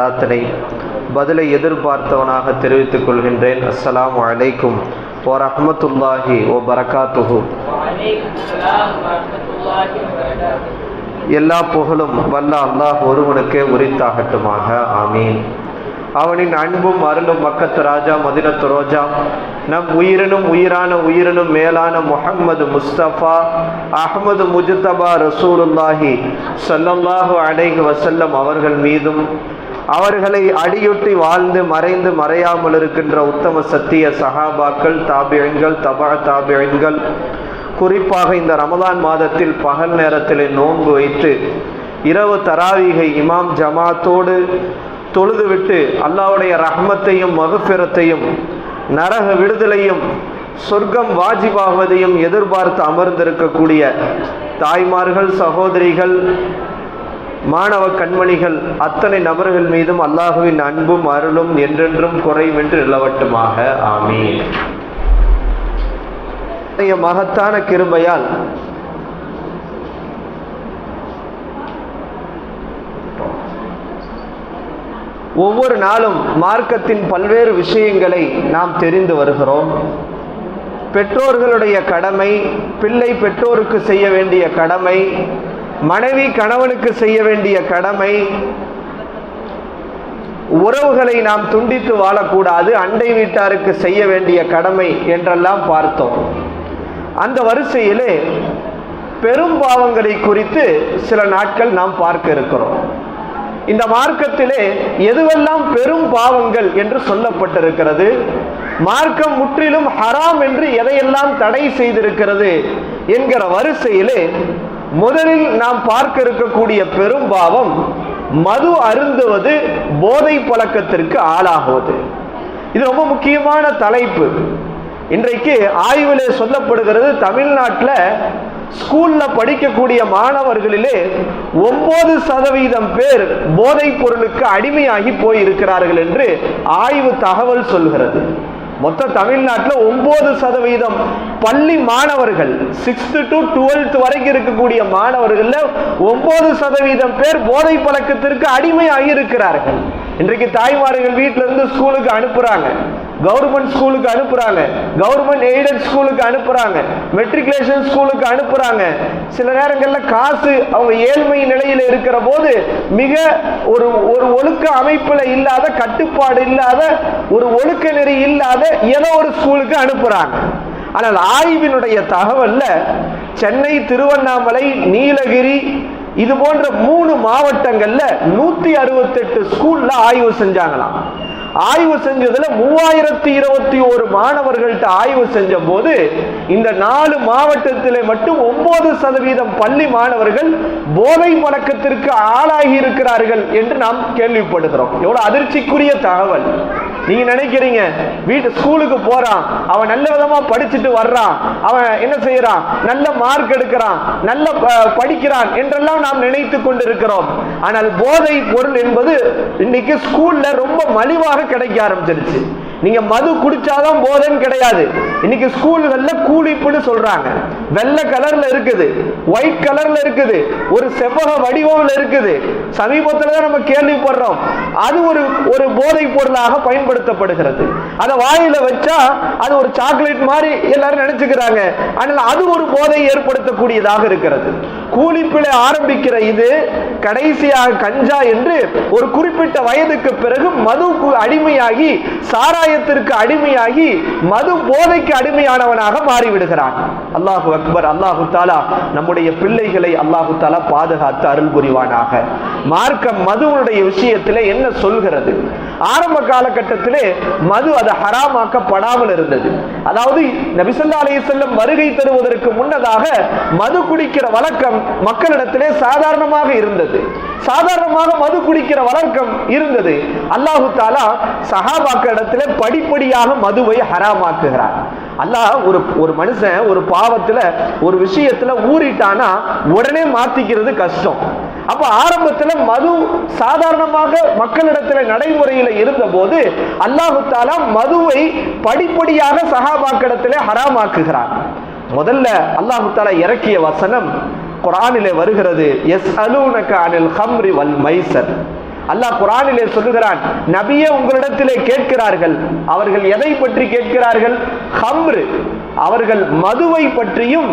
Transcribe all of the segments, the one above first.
சலாத்தினை பதிலை எதிர்பார்த்தவனாக தெரிவித்துக் கொள்கின்றேன். அஸ்லாம் வலைக்கும் ஓ ரஹமத்துல்லாஹி ஓ பரகாத்துஹு எல்லா புகழும் வல்ல அல்லாஹ் ஒருவனுக்கே உரித்தாகட்டுமாக. ஆமீன். அவனின் அன்பும் அருளும் மக்கத்து ராஜா மதினத்து ரோஜா நம் உயிரினும் உயிரான உயிரினும் மேலான முகம்மது முஸ்தபா அகமது முஜுத்தபா ரசூலுல்லாஹி சல்லல்லாஹு அலைஹி வசல்லம் அவர்கள் மீதும் அவர்களை அடியொட்டி வாழ்ந்து மறைந்து மறையாமல் இருக்கின்ற உத்தம சத்திய சகாபாக்கள் தாபியன்கள் தபா தாபியங்கள் குறிப்பாக இந்த ரமதான் மாதத்தில் பகல் நேரத்தில் நோன்பு வைத்து இரவு தராவிகை இமாம் ஜமாத்தோடு தொழுதுவிட்டு அல்லாவுடைய ரஹ்மத்தையும் மகுப்பிரத்தையும் நரக விடுதலையும் சொர்க்கம் வாஜிபாகுவதையும் எதிர்பார்த்து அமர்ந்திருக்கக்கூடிய தாய்மார்கள் சகோதரிகள் மாணவ கண்மணிகள் அத்தனை நபர்கள் மீதும் அல்லாஹுவின் அன்பும் அருளும் என்றென்றும் குறைவின்றி நிலவட்டுமாக. ஆமீன். மகத்தான கிருபையால் ஒவ்வொரு நாளும் மார்க்கத்தின் பல்வேறு விஷயங்களை நாம் தெரிந்து வருகிறோம். பெற்றோர்களுடைய கடமை பிள்ளை பெற்றோருக்கு செய்ய வேண்டிய கடமை மனைவி கணவனுக்கு செய்ய வேண்டிய கடமை உறவுகளை நாம் துண்டித்து வாழக்கூடாது அண்டை வீட்டாருக்கு செய்ய வேண்டிய கடமை என்றெல்லாம் பார்த்தோம். அந்த வரிசையிலே பெரும் பாவங்களை குறித்து சில நாட்கள் நாம் பார்க்க இருக்கிறோம். இந்த மார்க்கத்திலே எதுவெல்லாம் பெரும் பாவங்கள் என்று சொல்லப்பட்டிருக்கிறது மார்க்கம் முற்றிலும் ஹராம் என்று எதையெல்லாம் தடை செய்திருக்கிறது என்கிற வரிசையிலே முதலில் நாம் பார்க்க இருக்கக்கூடிய பெரும் பாவம் மது அருந்துவது போதை பழக்கத்திற்கு ஆளாகுவது. இது ரொம்ப முக்கியமான தலைப்பு. இன்றைக்கு ஆய்விலே சொல்லப்படுகிறது தமிழ்நாட்டில் ஸ்கூலில் படிக்கக்கூடிய மாணவர்களிலே ஒன்பது சதவீதம் பேர் போதைப் பொருளுக்கு அடிமையாகி போயிருக்கிறார்கள் என்று ஆய்வு தகவல் சொல்கிறது. மொத்த தமிழ்நாட்டில் ஒன்பது சதவீதம் பள்ளி மாணவர்கள் சிக்ஸ்த்து டு டுவெல்த் வரைக்கும் இருக்கக்கூடிய மாணவர்களில் ஒன்பது சதவீதம் பேர் போதை பழக்கத்திற்கு அடிமையாகி இருக்கிறார்கள். இன்றைக்கு தாய்மார்கள் வீட்டிலிருந்து ஸ்கூலுக்கு அனுப்புகிறாங்க கவர்மெண்ட் ஸ்கூலுக்கு அனுப்புறாங்க. கவர்மெண்ட் எய்டட் ஸ்கூலுக்கு அனுப்புறாங்க. மெட்ரிகுலேஷன் ஸ்கூலுக்கு அனுப்புறாங்க. சில நேரங்களில் காசு அவங்க ஏழ்மை நிலையில் இருக்கிற போது மிக ஒரு ஒரு ஒழுக்க அமைப்பில் இல்லாத கட்டுப்பாடு இல்லாத ஒரு ஒழுக்க நெறி இல்லாத ஏதோ ஒரு ஸ்கூலுக்கு அனுப்புறாங்க. ஆனால் ஆய்வினுடைய தகவலில் சென்னை திருவண்ணாமலை நீலகிரி இது போன்ற மூணு மாவட்டங்களில் நூற்றி அறுபத்தெட்டு ஸ்கூலில் ஆய்வு செஞ்சாங்களாம். ஆய்வு செஞ்சதுல மூவாயிரத்தி இருபத்தி ஒரு மாணவர்கள்ட்ட ஆய்வு செஞ்ச போது இந்த நாலு மாவட்டத்தில் மட்டும் ஒன்பது சதவீதம் பள்ளி மாணவர்கள் போதை பழக்கத்திற்கு ஆளாகி இருக்கிறார்கள் என்று நாம் கேள்விப்படுகிறோம். எவ்வளவு அதிர்ச்சிக்குரிய தகவல். நீங்க நினைக்கிறீங்க? வீட்டு ஸ்கூலுக்கு போறான். அவன் நல்ல விதமா படிச்சுட்டு வர்றான். அவன் என்ன செய்யறான்? நல்ல மார்க் எடுக்கிறான். நல்ல படிக்கிறான் என்றெல்லாம் நாம் நினைத்து கொண்டிருக்கிறோம். ஆனால் போதை பொருள் என்பது இன்னைக்கு ஸ்கூல்ல ரொம்ப மலிவாக கிடைக்க ஆரம்பிச்சிருச்சு. நீங்க மது குடிச்சாதான் போதைன்னு கிடையாது. இன்னைக்கு ஸ்கூல்கள்ல கூலிப்புன்னு சொல்றாங்க. வெள்ளை கலர்ல இருக்குது. ஒயிட் கலர்ல இருக்குது. ஒரு செவ்வக வடிவம்ல இருக்குது. சமீபத்தில் தான் நம்ம கேள்விப்படுறோம். அது ஒரு ஒரு போதை பொருளாக பயன்படுத்தப்படுகிறது. அதை வாயில வச்சா அது ஒரு சாக்லேட் மாதிரி எல்லாரும் நினைச்சுக்கிறாங்க. ஆனால் அது ஒரு போதை ஏற்படுத்தக்கூடியதாக இருக்கிறது. கூலிப்பிழை ஆரம்பிக்கிற இது கடைசியாக கஞ்சா என்று ஒரு குறிப்பிட்ட வயதுக்கு பிறகு மதுக்கு அடிமையாகி சாராயத்திற்கு அடிமையாகி மது போதைக்கு அடிமையானவனாக மாறிவிடுகிறான். அல்லாஹு அக்பர் அல்லாஹு தாலா நம்முடைய பிள்ளைகளை அல்லாஹு தாலா பாதுகாத்து அருள் புரிவானாக. மார்க்கம் மதுவனுடைய விஷயத்தில் என்ன சொல்கிறது? ஆரம்ப காலகட்டத்திலே மது அது ஹராமாக்கப்படாமல் இருந்தது. அதாவது நபிசல்லா அலைஹிஸ்ஸல்லம் வருகை தருவதற்கு முன்னதாக மது குடிக்கிற வழக்கம் மக்களிடத்திலே சாதாரணமாக இருந்தது. சாதாரணமாக மது குடிக்கிற வழக்கம் இருந்தது. அல்லாஹு தாலா சஹாபாக்களிடத்திலே படிப்படியாக மதுவை ஹராமாக்குகிறார் அல்லாஹ் ஒரு ஒரு மனுஷன் ஒரு பாவத்துல ஒரு விஷயத்துல ஊறிட்டானா உடனே மாத்திக்கிறது கஷ்டம். அப்போ ஆரம்பத்தில் மது சாதாரணமாக மக்களிடத்தில் நடைமுறையில் இருந்தபோது அல்லாஹு தாலா மதுவை படிப்படியாக சஹாபாக்கிடத்திலே ஹராமாக்குகிறார். முதல்ல அல்லாஹு தாலா இறக்கிய வசனம் குரானிலே வருகிறது. எஸ் அலூனக அனில் ஹம்ரி வல் மைசர் அல்லாஹ் குரானிலே சொல்லுகிறான் நபியே உங்களிடத்திலே கேட்கிறார்கள் அவர்கள் எதை பற்றி கேட்கிறார்கள்? ஹம்ரு அவர்கள் மதுவை பற்றியும்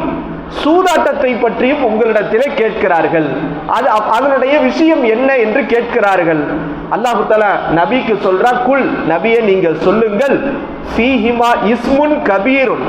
சூதாட்டத்தை பற்றியும் உங்களிடத்திலே கேட்கிறார்கள். அது அப்- அதனுடைய விஷயம் என்ன என்று கேட்கிறார்கள். அல்லாஹு தஆலா நபிக்கு சொல்றா குல் நபியை நீங்கள் சொல்லுங்கள். ஃபீஹிமா இஸ்முன் கபீரும்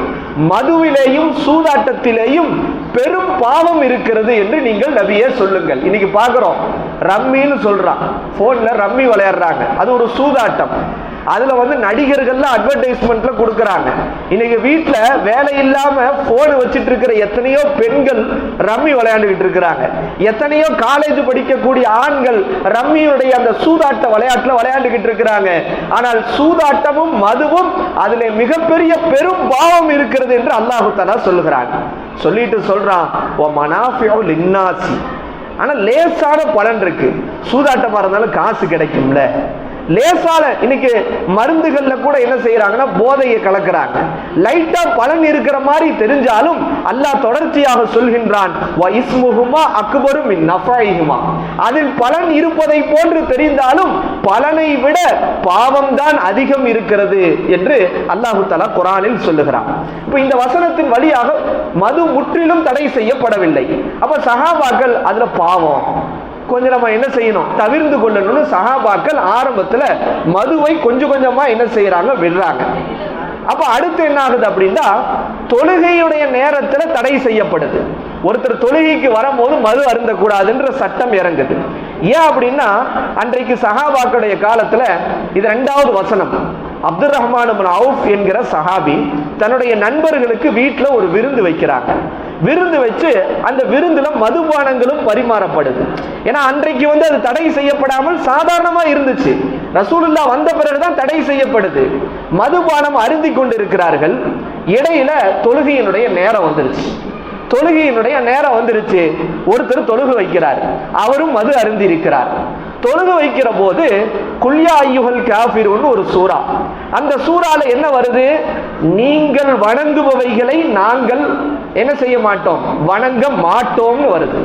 மதுவிலேயும் சூதாட்டத்திலேயும் பெரும் பாவம் இருக்கிறது என்று நீங்கள் நபியே சொல்லுங்கள். இன்னைக்கு பார்க்குறோம் ரம்மின்னு சொல்றான். போன்ல ரம்மி விளையாடுறாங்க. அது ஒரு சூதாட்டம். அதுல வந்து நடிகர்கள்லாம் அட்வர்டைஸ்மெண்ட்ல கொடுக்கறாங்க. இன்னைக்கு வீட்டில் வேலை இல்லாம போன் வச்சுட்டு இருக்கிற எத்தனையோ பெண்கள் ரம்மி விளையாண்டுகிட்டு இருக்கிறாங்க. எத்தனையோ காலேஜ் படிக்கக்கூடிய ஆண்கள் ரம்மியுடைய அந்த சூதாட்ட விளையாட்டுல விளையாண்டுகிட்டு இருக்கிறாங்க. ஆனால் சூதாட்டமும் மதுவும் அதுல மிகப்பெரிய பெரும் பாவம் இருக்கிறது என்று அல்லாஹு தஆலா சொல்லுகிறான். சொல்லிட்டு சொல்றான் ஓ மனாஃபியோ லின்னாசி. ஆனா லேசான பலன் இருக்கு. சூதாட்டமா இருந்தாலும் காசு கிடைக்கும்ல. லேசான இன்னைக்கு மருந்துகள்ல கூட என்ன செய்யறாங்கன்னா போதையை கலக்குறாங்க. லைட்டா பலன் இருக்கிற மாதிரி தெரிஞ்சாலும் அல்லாஹ் தொடர்ச்சியாக சொல்கின்றான். அக்பரும் இஸ்முஹுமா நஃபாயிஹுமா." அதில் பலன் இருப்பதை போன்று தெரிந்தாலும் பலனை விட பாவம்தான் அதிகம் இருக்கிறது என்று அல்லாஹு தலா குரானில் சொல்லுகிறான். இப்போ இந்த வசனத்தின் வழியாக மது முற்றிலும் தடை செய்யப்படவில்லை. அப்ப சஹாபாக்கள் அதுல பாவம். கொஞ்சம் நம்ம என்ன செய்யணும்? தவிர்ந்து கொள்ளணும்னு சஹாபாக்கள் ஆரம்பத்தில் மதுவை கொஞ்சம் கொஞ்சமாக என்ன செய்கிறாங்க விடுறாங்க. அப்போ அடுத்து என்ன ஆகுது அப்படின்னா தொழுகையுடைய நேரத்தில் தடை செய்யப்படுது. ஒருத்தர் தொழுகைக்கு வரும்போது மது அருந்தக்கூடாதுன்ற சட்டம் இறங்குது. ஏன் அப்படின்னா அன்றைக்கு சஹாபாக்களுடைய காலத்தில் இது ரெண்டாவது வசனம். அப்துல் ரஹ்மான் அவுஃப் என்கிற சஹாபி தன்னுடைய நண்பர்களுக்கு வீட்டில் ஒரு விருந்து வைக்கிறாங்க. விருந்து வச்சு அந்த விருந்தில் மதுபானங்களும் பரிமாறப்படுது. ஏன்னா அன்றைக்கு வந்து அது தடை செய்யப்படாமல் சாதாரணமாக இருந்துச்சு. ரசூலுல்லா வந்த பிறகுதான் தடை செய்யப்படுது. மதுபானம் அருந்தி கொண்டிருக்கிறார்கள். இடையில தொழுகையினுடைய நேரம் வந்துருச்சு. தொழுகையினுடைய நேரம் வந்துருச்சு. ஒருத்தர் தொழுகு வைக்கிறார். அவரும் மது அருந்தி இருக்கிறார் தொழுகு வைக்கிற போது குல்யா ஐயுகல் காஃபிருன்னு ஒரு சூறா. அந்த சூறால என்ன வருது? நீங்கள் வணங்குபவைகளை நாங்கள் என்ன செய்ய மாட்டோம்? வணங்க மாட்டோம்னு வருது.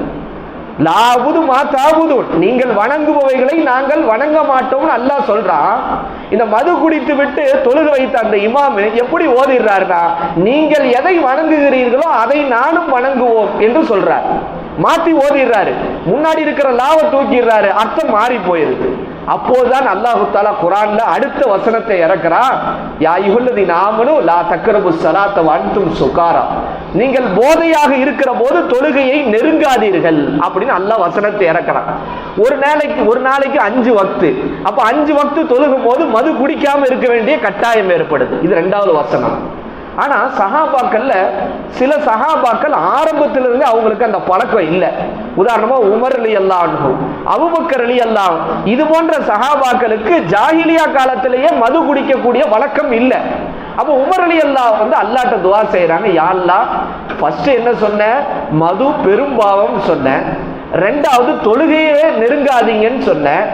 லாவுது மா நீங்கள் வணங்குபவைகளை நாங்கள் வணங்க மாட்டோம்னு அல்லாஹ் சொல்றான். இந்த மது குடித்து விட்டு தொழுது வைத்த அந்த இமாமு எப்படி ஓதிடுறாருன்னா நீங்கள் எதை வணங்குகிறீர்களோ அதை நானும் வணங்குவோம் என்று சொல்றார். மாத்தி ஓதிடுறாரு. முன்னாடி இருக்கிற லாவை தூக்கிடுறாரு. அர்த்தம் மாறி போயிருது. அப்போதுதான் அல்லாஹு தாலா குரான்ல அடுத்த வசனத்தை இறக்குறான். யா யுகுல்லதி நாமனு லா தக்கரபு சலாத்த வாழ்த்தும் சுகாரா. நீங்கள் போதையாக இருக்கிற போது தொழுகையை நெருங்காதீர்கள் அப்படின்னு அல்லாஹ் வசனத்தை இறக்குறான். ஒரு நாளைக்கு ஒரு நாளைக்கு அஞ்சு வக்து. அப்ப அஞ்சு வக்து தொழுகும் போது மது குடிக்காம இருக்க வேண்டிய கட்டாயம் ஏற்படுது. இது ரெண்டாவது வசனம். ஆனா சகாபாக்கள்ல சில சகாபாக்கள் ஆரம்பத்திலிருந்து அவங்களுக்கு அந்த பழக்கம் இல்லை. உதாரணமா உமர் அலி அல்லாஹ் அபுபக்கர் அலி அல்லாஹ் இது போன்ற சகாபாக்களுக்கு ஜாகிலியா காலத்திலேயே மது குடிக்கக்கூடிய வழக்கம் இல்லை. அப்போ உமர் அலி வந்து அல்லாட்ட துவா செய்கிறாங்க யா ஃபஸ்ட்டு என்ன சொன்னேன் மது பெரும்பாவம் சொன்னேன் ரெண்டாவது தொழுகையே நெருங்காதீங்கன்னு சொன்னேன்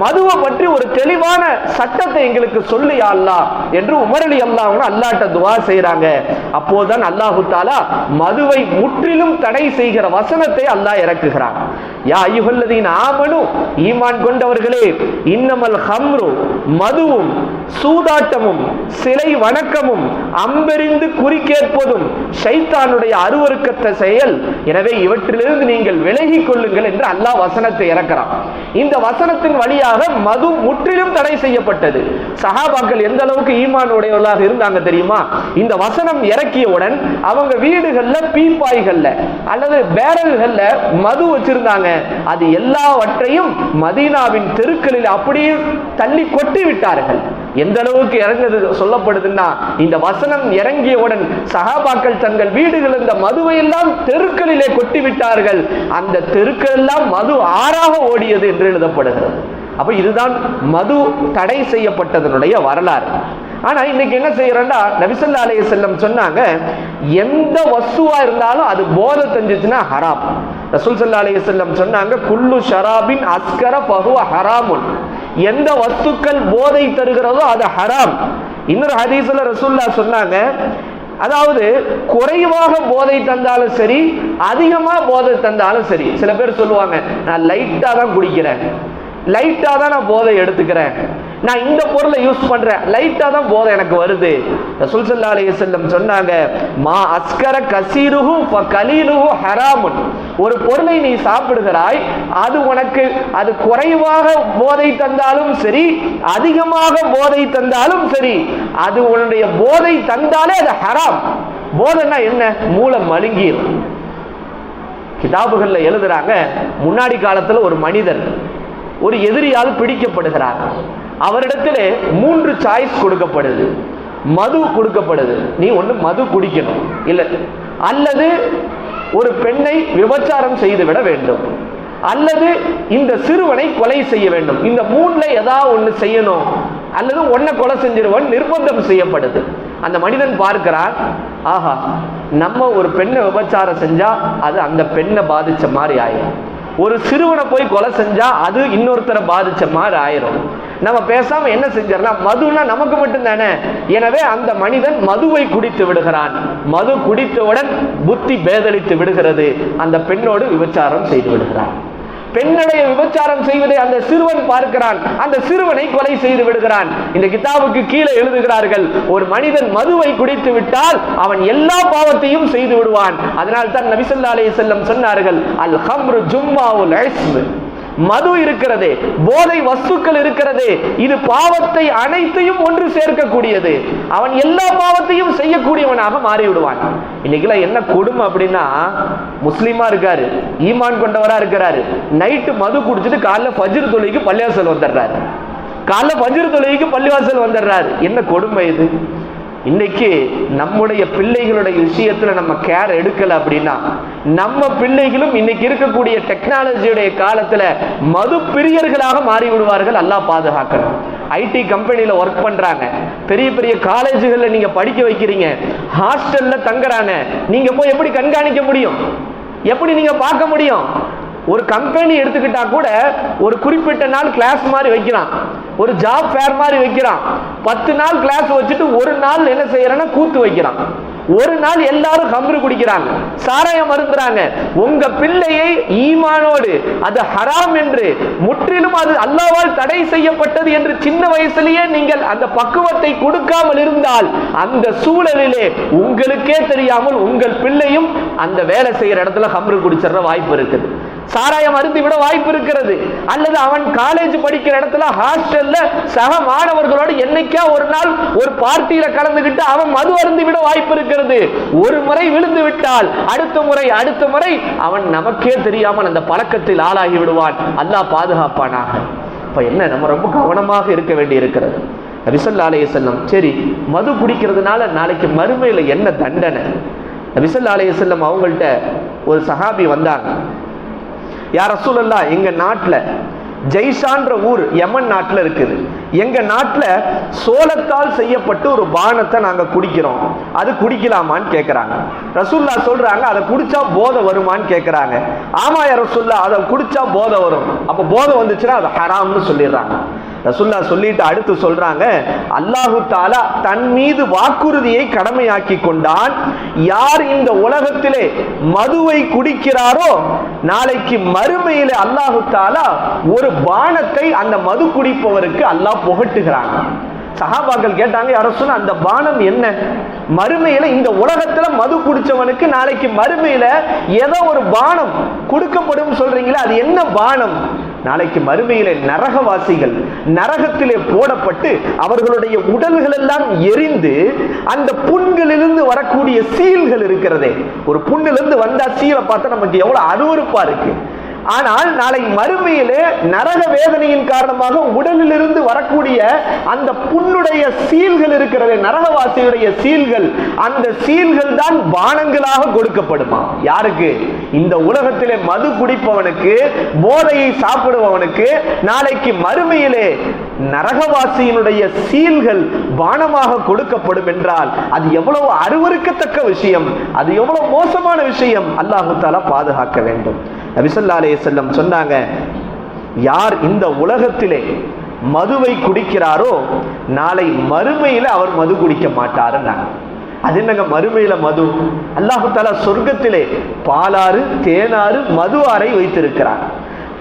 மதுவை பற்றி ஒரு தெளிவான சட்டத்தை எங்களுக்கு சொல்லு யா அல்லாஹ் என்று உமரலி அல்லாஹ் அல்லாட்ட துவா செய்றாங்க. அப்போதான் அல்லாஹு தாலா மதுவை முற்றிலும் தடை செய்கிற வசனத்தை அல்லாஹ் இறக்குகிறான். யா ஐயுகல்லதீன் ஆமனு ஈமான் கொண்டவர்களே இன்னமல் ஹம்ரு மதுவும் சூதாட்டமும் சிலை வணக்கமும் அம்பெறிந்து குறிக்கேற்பதும் சைத்தானுடைய அருவருக்கத்த செயல். எனவே இவற்றிலிருந்து நீங்கள் விலகி கொள்ளுங்கள் என்று அல்லாஹ் வசனத்தை இறக்கிறான். இந்த வசனத்தின் வழியாக மது முற்றிலும் தடை செய்யப்பட்டது. சஹாபாக்கள் எந்த அளவுக்கு ஈமான் உடையவர்களாக இருந்தாங்க தெரியுமா? இந்த வசனம் இறக்கியவுடன் அவங்க வீடுகள்ல பீப்பாய்கள்ல அல்லது பேரல்கள்ல மது வச்சிருந்தாங்க. அது எல்லாவற்றையும் மதீனாவின் தெருக்களில் அப்படியே தள்ளி கொட்டி விட்டார்கள். எந்த அளவுக்கு இறங்குது சொல்லப்படுதுன்னா இந்த வசனம் இறங்கியவுடன் சகாபாக்கள் தங்கள் வீடுகள் இந்த மதுவை எல்லாம் தெருக்களிலே கொட்டி விட்டார்கள் அந்த தெருக்கள் எல்லாம் மது ஆறாக ஓடியது என்று எழுதப்படுகிறது. அப்ப இதுதான் மது தடை செய்யப்பட்டதனுடைய வரலாறு. ஆனா இன்னைக்கு என்ன செய்யறோம்னா நபிசல்லா ஆலய செல்லம் சொன்னாங்க எந்த வஸ்துவா இருந்தாலும் அது போதை தெரிஞ்சிச்சுன்னா ஹராம். ரசூல் சல்லா அலைய செல்லம் சொன்னாங்க குல்லு ஷராபின் அஸ்கர பகுவ ஹராமுன். எந்த வஸ்துக்கள் போதை தருகிறதோ அது ஹராம். இன்னொரு ஹதீஸ்ல ரசூல்லா சொன்னாங்க அதாவது குறைவாக போதை தந்தாலும் சரி அதிகமா போதை தந்தாலும் சரி சில பேர் சொல்லுவாங்க நான் லைட்டா தான் குடிக்கிறேன். லைட்டாக தான் நான் போதை எடுத்துக்கிறேன். நான் இந்த பொருளை யூஸ் பண்றேன். லைட்டாக தான் போதை எனக்கு வருது. ரசூல் சல்லா அலைய செல்லம் சொன்னாங்க மா அஸ்கர கசீருகும் கலீருகும் ஹராமுன். ஒரு பொருளை நீ சாப்பிடுகிறாய் அது உனக்கு அது குறைவாக போதை தந்தாலும் சரி அதிகமாக போதை தந்தாலும் சரி அது உன்னுடைய போதை தந்தாலே அது ஹராம். போதைன்னா என்ன? மூளை மழுங்கிரும். கிதாபுகள்ல எழுதுறாங்க முன்னாடி காலத்துல ஒரு மனிதர் ஒரு எதிரியால் பிடிக்கப்படுகிறார். அவரிடத்துல மூன்று சாய்ஸ் கொடுக்கப்படுது. மது கொடுக்கப்படுது. நீ ஒண்ணு மது குடிக்கணும். இல்லை அல்லது ஒரு பெண்ணை விபச்சாரம் செய்துவிட வேண்டும். அல்லது இந்த சிறுவனை கொலை செய்ய வேண்டும். இந்த மூணுல ஏதாவது ஒன்று செய்யணும். அல்லது ஒன்றை கொலை செஞ்சிருவன் நிர்பந்தம் செய்யப்படுது. அந்த மனிதன் பார்க்கிறான் ஆஹா நம்ம ஒரு பெண்ணை விபச்சாரம் செஞ்சா அது அந்த பெண்ணை பாதிச்ச மாதிரி ஆயிடும் ஒரு சிறுவனை போய் கொலை செஞ்சால் அது இன்னொருத்தரை பாதித்த மாதிரி ஆயிரும். நம்ம பேசாம என்ன செஞ்சிடலாம் மதுனா நமக்கு மட்டும் தானே எனவே அந்த மனிதன் மதுவை குடித்து விடுகிறான். மது குடித்தவுடன் புத்தி பேதளித்து விடுகிறது. அந்த பெண்ணோடு விபச்சாரம் செய்து விடுகிறான். பெண்ணடைய விபச்சாரம் செய்வதை அந்த சிறுவன் பார்க்கிறான். அந்த சிறுவனை கொலை செய்து விடுகிறான். இந்த கிதாபுக்கு கீழே எழுதுகிறார்கள் ஒரு மனிதன் மதுவை குடித்து விட்டால் அவன் எல்லா பாவத்தையும் செய்து விடுவான். அதனால் தான் நபிசல்லா அலே செல்லம் சொன்னார்கள் அல் ஹம்ரு ஜும்மாவுல் ஐஸ்மு மது இருக்கிறதே போதை வஸ்துக்கள் இருக்கிறதே இது பாவத்தை அனைத்தையும் ஒன்று சேர்க்கக்கூடியது. அவன் எல்லா பாவத்தையும் செய்யக்கூடியவனாக மாறிவிடுவான். விடுவான் என்ன கொடுமை அப்படின்னா முஸ்லீமா இருக்காரு ஈமான் கொண்டவரா இருக்கிறாரு. நைட்டு மது குடிச்சிட்டு காலைல ஃபஜ்ர் தொழிலுக்கு பள்ளிவாசல் வந்துடுறாரு. காலைல ஃபஜ்ர் தொழிலுக்கு பள்ளிவாசல் வந்துடுறாரு. என்ன கொடுமை இது? இன்னைக்கு நம்முடைய பிள்ளைகளுடைய விஷயத்துல நம்ம கேர் எடுக்கல அப்படின்னா நம்ம பிள்ளைகளும் இன்னைக்கு இருக்கக்கூடிய டெக்னாலஜியுடைய காலத்துல மது பிரியர்களாக மாறி விடுவார்கள் அல்லா பாதுகாக்கணும் ஐடி கம்பெனியில் ஒர்க் பண்ணுறாங்க பெரிய பெரிய காலேஜுகளில் நீங்கள் படிக்க வைக்கிறீங்க. ஹாஸ்டலில் தங்குறாங்க. நீங்கள் போய் எப்படி கண்காணிக்க முடியும்? எப்படி நீங்கள் பார்க்க முடியும்? ஒரு கம்பெனி எடுத்துக்கிட்டா கூட ஒரு குறிப்பிட்ட நாள் கிளாஸ் மாதிரி வைக்கிறான். ஒரு ஜாப் ஃபேர் மாதிரி வைக்கிறான். பத்து நாள் கிளாஸ் வச்சுட்டு ஒரு நாள் என்ன செய்யறேன்னா கூத்து வைக்கிறான். ஒரு நாள் எல்லாரும் கம்பரு குடிக்கிறாங்க. சாராயம் மருந்துறாங்க உங்க பிள்ளையை ஈமானோடு அது ஹராம் என்று முற்றிலும் அது அல்லாவால் தடை செய்யப்பட்டது என்று சின்ன வயசுலயே நீங்கள் அந்த பக்குவத்தை கொடுக்காமல் இருந்தால் அந்த சூழலிலே உங்களுக்கே தெரியாமல் உங்கள் பிள்ளையும் அந்த வேலை செய்யற இடத்துல கம்பரு குடிச்சிடற வாய்ப்பு இருக்குது. சாராயம் அருந்து விட வாய்ப்பு இருக்கிறது. அல்லது அவன் காலேஜ் படிக்கிற இடத்துல ஹாஸ்டல்ல சக மாணவர்களோடு என்னைக்கா ஒரு நாள் ஒரு பார்ட்டியில கலந்துகிட்டு அவன் மது அருந்து விட வாய்ப்பு இருக்கிறது. ஒரு முறை விழுந்து விட்டால் அடுத்த முறை அடுத்த முறை அவன் நமக்கே தெரியாமல் அந்த பழக்கத்தில் ஆளாகி விடுவான். அல்லாஹ் பாதுகாப்பானாக. இப்ப என்ன நம்ம ரொம்ப கவனமாக இருக்க வேண்டி இருக்கிறது நபிசல்லா அலைய செல்லம் சரி மது குடிக்கிறதுனால நாளைக்கு மறுமையில என்ன தண்டனை? விசல் அலைய செல்லம் அவங்கள்ட்ட ஒரு சஹாபி வந்தாங்க. யார் சூழல்லா எங்க நாட்டில் ஜெய்ஷான்ற ஊர் யமன் நாட்டில் இருக்குது. எங்க நாட்டில் சோளத்தால் செய்யப்பட்டு ஒரு பானத்தை நாங்கள் குடிக்கிறோம். அது குடிக்கலாமான்னு கேட்குறாங்க ரசுல்லா சொல்றாங்க அதை குடிச்சா போதை வருமான்னு கேட்குறாங்க ஆமா யா அதை குடிச்சா போதை வரும். அப்போ போதை வந்துச்சுன்னா அது ஹராம்னு சொல்லிடுறாங்க. ரசுல்லா சொல்லிட்டு அடுத்து சொல்றாங்க அல்லாஹு தாலா தன் மீது வாக்குறுதியை கடமையாக்கி கொண்டான் யார் இந்த உலகத்திலே மதுவை குடிக்கிறாரோ நாளைக்கு மறுமையில அல்லாஹு தாலா ஒரு பானத்தை அந்த மது குடிப்பவருக்கு அல்லாஹ் புகட்டுகிறாங்க சஹாபாக்கள் கேட்டாங்க யாரோ சொன்ன அந்த பானம் என்ன? மறுமையில இந்த உலகத்துல மது குடிச்சவனுக்கு நாளைக்கு மறுமையில ஏதோ ஒரு பானம் கொடுக்கப்படும் சொல்றீங்களே அது என்ன பானம்? நாளைக்கு மறுமையிலே நரகவாசிகள் நரகத்திலே போடப்பட்டு அவர்களுடைய உடல்கள் எல்லாம் எரிந்து அந்த புண்களிலிருந்து வரக்கூடிய சீல்கள் இருக்கிறதே. ஒரு புண்ணிலிருந்து வந்தா சீலை பார்த்தா நமக்கு எவ்வளவு அருவறுப்பா இருக்கு. ஆனால் நாளை மறுமையிலே நரக வேதனையின் காரணமாக உடலிலிருந்து வரக்கூடிய அந்த புண்ணுடைய சீல்கள் இருக்கிறது நரகவாசியுடைய சீல்கள் அந்த சீல்கள் தான் பானங்களாக கொடுக்கப்படுமா? யாருக்கு? இந்த உலகத்திலே மது குடிப்பவனுக்கு போதையை சாப்பிடுபவனுக்கு நாளைக்கு மறுமையிலே நரகவாசியினுடைய சீல்கள் பானமாக கொடுக்கப்படும் என்றால் அது எவ்வளவு அருவருக்கத்தக்க விஷயம் அது எவ்வளவு மோசமான விஷயம் அல்லாஹு தாலா பாதுகாக்க வேண்டும். நபிசல்லா செல்லம் சொன்னாங்க யார் இந்த உலகத்திலே மதுவை குடிக்கிறாரோ நாளை மறுமையில அவர் மது குடிக்க மாட்டாருன்னாங்க. அது என்னங்க மறுமையில மது? அல்லாஹு தாலா சொர்க்கத்திலே பாலாறு தேனாறு மது ஆறை வைத்திருக்கிறார்.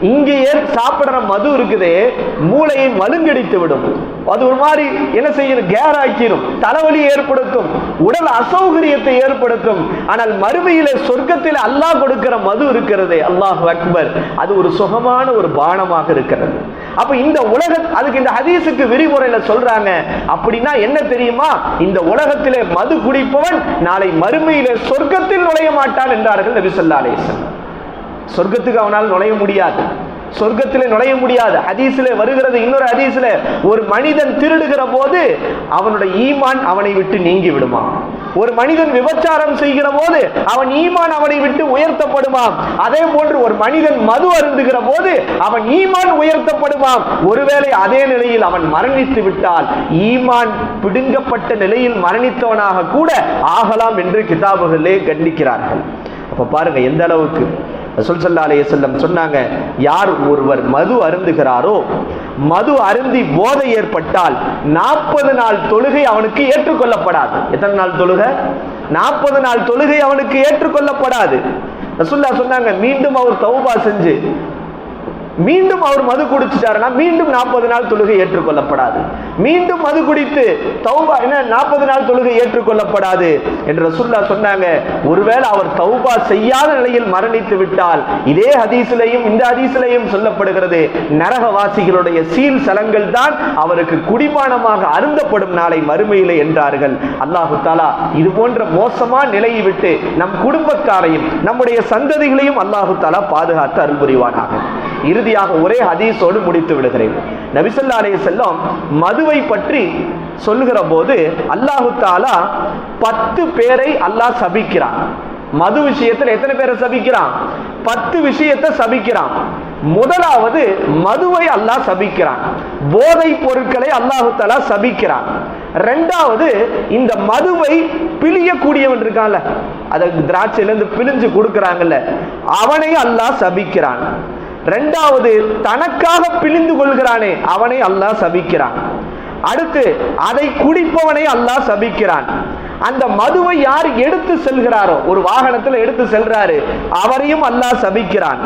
இங்கேயே சாப்பிடுற மது இருக்குதே? மூளையை மழுங்கடித்து விடும். அது ஒரு மாதிரி என்ன செய்யணும் கேர் ஆக்கிடும் தலைவலி ஏற்படுத்தும். உடல் அசௌகரியத்தை ஏற்படுத்தும். ஆனால் மறுமையில சொர்க்கத்தில் அல்லாஹ் கொடுக்கிற மது இருக்கிறதே. அல்லாஹ் அக்பர். அது ஒரு சுகமான ஒரு பானமாக இருக்கிறது. அப்ப இந்த உலக அதுக்கு இந்த ஹதீஸுக்கு விரிவுரையில சொல்றாங்க. அப்படின்னா என்ன தெரியுமா? இந்த உலகத்திலே மது குடிப்பவன் நாளை மறுமையிலே சொர்க்கத்தில் நுழைய மாட்டான் என்றார்கள் நபி ஸல்லல்லாஹு சொர்க்கத்துக்கு அவனால் நுழைய முடியாது. சொர்க்கத்திலே நுழைய முடியாது. ஹதீஸில் வருகிறது இன்னொரு ஹதீஸில் ஒரு மனிதன் திருடுகிற போது அவனுடைய ஈமான் அவனை விட்டு நீங்கி விடுமா? ஒரு மனிதன் விபச்சாரம் செய்கிற போது அவன் ஈமான் அவனை விட்டு உயர்த்தப்படுமாம். அதே போன்று ஒரு மனிதன் மது அருந்துகிற போது அவன் ஈமான் உயர்த்தப்படுமாம். ஒருவேளை அதே நிலையில் அவன் மரணித்து விட்டால் ஈமான் பிடுங்கப்பட்ட நிலையில் மரணித்தவனாக கூட ஆகலாம் என்று கிதாபுகளே கண்டிக்கிறார்கள். அப்ப பாருங்க எந்த அளவுக்கு ரசூல் சல்லா அலைய செல்லம் சொன்னாங்க யார் ஒருவர் மது அருந்துகிறாரோ மது அருந்தி போதை ஏற்பட்டால் நாற்பது நாள் தொழுகை அவனுக்கு ஏற்றுக்கொள்ளப்படாது. எத்தனை நாள் தொழுகை? நாற்பது நாள் தொழுகை அவனுக்கு ஏற்றுக்கொள்ளப்படாது. ரசுல்லா சொன்னாங்க மீண்டும் அவர் தௌபா செஞ்சு மீண்டும் அவர் மது குடிச்சிட்டாருன்னா மீண்டும் நாற்பது நாள் தொழுகை ஏற்றுக்கொள்ளப்படாது. மீண்டும் மது குடித்து தௌபா என்ன நாற்பது நாள் தொழுகை ஏற்றுக்கொள்ளப்படாது என்று ரசுல்லா சொன்னாங்க. ஒருவேளை அவர் தௌபா செய்யாத நிலையில் மரணித்து விட்டால் இதே ஹதீஸிலையும் இந்த ஹதீஸிலையும் சொல்லப்படுகிறது நரகவாசிகளுடைய சீல் சலங்கள் தான் அவருக்கு குடிபானமாக அருந்தப்படும் நாளை மறுமையிலே என்றார்கள். அல்லாஹு தாலா இது போன்ற மோசமான நிலையை விட்டு நம் குடும்பத்தாரையும் நம்முடைய சந்ததிகளையும் அல்லாஹு தாலா பாதுகாத்து அருள் புரிவானாக இறுதியாக ஒரே ஹதீஸோடு முடித்து விடுகிறேன். நபிசல்லா அலைஹி செல்லம் மதுவை பற்றி சொல்லுகிற போது அல்லாஹு தாலா பத்து பேரை அல்லாஹ் சபிக்கிறான். மது விஷயத்தில் எத்தனை பேரை சபிக்கிறான்? பத்து விஷயத்தை சபிக்கிறான். முதலாவது மதுவை அல்லாஹ் சபிக்கிறான். போதை பொருட்களை அல்லாஹு தாலா சபிக்கிறான். ரெண்டாவது இந்த மதுவை பிழியக்கூடியவன் இருக்கான்ல அதை திராட்சையிலேருந்து பிழிஞ்சு கொடுக்குறாங்கல்ல அவனை அல்லாஹ் சபிக்கிறான். ரெண்டாவது தனக்காக பிழிந்து கொள்கிறானே அவனை அல்லாஹ் சபிக்கிறான். அடுத்து அதை குடிப்பவனை அல்லாஹ் சபிக்கிறான். அந்த மதுவை யார் எடுத்து செல்கிறாரோ ஒரு வாகனத்தில் எடுத்து செல்றாரு அவரையும் அல்லாஹ் சபிக்கிறான்.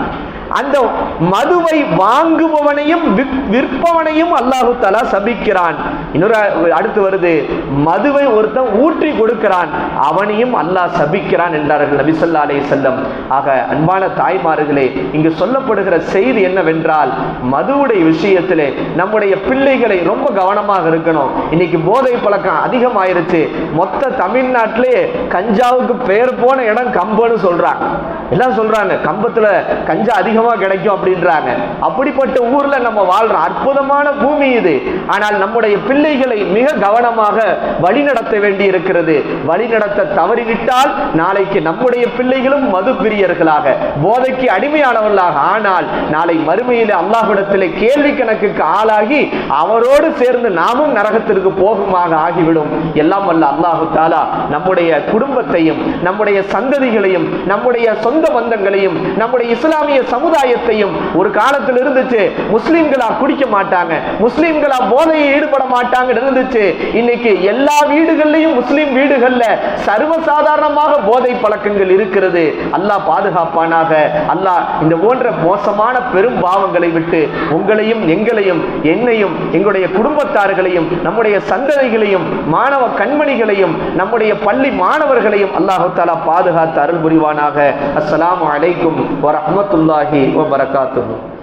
அந்த மதுவை வாங்குபவனையும் விற்- விற்பவனையும் அல்லாஹு தலா சபிக்கிறான். இன்னொரு அடுத்து வருது மதுவை ஒருத்தன் ஊற்றி கொடுக்கிறான் அவனையும் அல்லாஹ் சபிக்கிறான் என்றார்கள் நபிசல்லா அலே செல்லம் ஆக அன்பான தாய்மார்களே இங்கு சொல்லப்படுகிற செய்தி என்னவென்றால் மதுவுடைய விஷயத்திலே நம்முடைய பிள்ளைகளை ரொம்ப கவனமாக இருக்கணும். இன்னைக்கு போதை பழக்கம் அதிகமாயிருச்சு. மொத்த தமிழ்நாட்டிலே கஞ்சாவுக்கு பேர் போன இடம் கம்புன்னு சொல்றாங்க. எல்லாம் சொல்றாங்க. கம்பத்துல கஞ்சா அதிகம் கிடைக்கும் அப்படின்றாங்க. அப்படிப்பட்ட ஊர்ல நம்ம வாழ்றோம் அற்புதமான பூமி இது. ஆனால் நம்முடைய பிள்ளைகளை மிக கவனமாக வழிநடத்த வேண்டி இருக்கிறது வழிநடத்த தவறிவிட்டால் நாளைக்கு நம்முடைய பிள்ளைகளும் மது பிரியர்களாக போதைக்கு அடிமையானவர்களாக ஆனால் நாளை மறுமையில் அல்லாஹ்விடத்திலே கேள்வி கணக்குக்கு ஆளாகி அவரோடு சேர்ந்து நாமும் நரகத்திற்கு போகுமாக ஆகிவிடும். எல்லாம் வல்ல அல்லாஹு தாலா நம்முடைய குடும்பத்தையும் நம்முடைய சந்ததிகளையும் நம்முடைய சொந்த பந்தங்களையும் நம்முடைய இஸ்லாமிய சமூக சமுதாயத்தையும் ஒரு காலத்தில் இருந்துச்சு முஸ்லீம்களா குடிக்க மாட்டாங்க முஸ்லீம்களா போதையை ஈடுபட மாட்டாங்க இருந்துச்சு. இன்னைக்கு எல்லா வீடுகள்லையும் முஸ்லீம் வீடுகள்ல சர்வசாதாரணமாக போதை பழக்கங்கள் இருக்கிறது. அல்லாஹ் பாதுகாப்பானாக. அல்லாஹ் இந்த போன்ற மோசமான பெரும் பாவங்களை விட்டு உங்களையும் எங்களையும் என்னையும் எங்களுடைய குடும்பத்தார்களையும் நம்முடைய சந்ததிகளையும் மாணவ கண்மணிகளையும் நம்முடைய பள்ளி மாணவர்களையும் அல்லாஹு தாலா பாதுகாத்து அருள் புரிவானாக. அஸ்லாம் அலைக்கும் warahmatullahi wabarakatuh.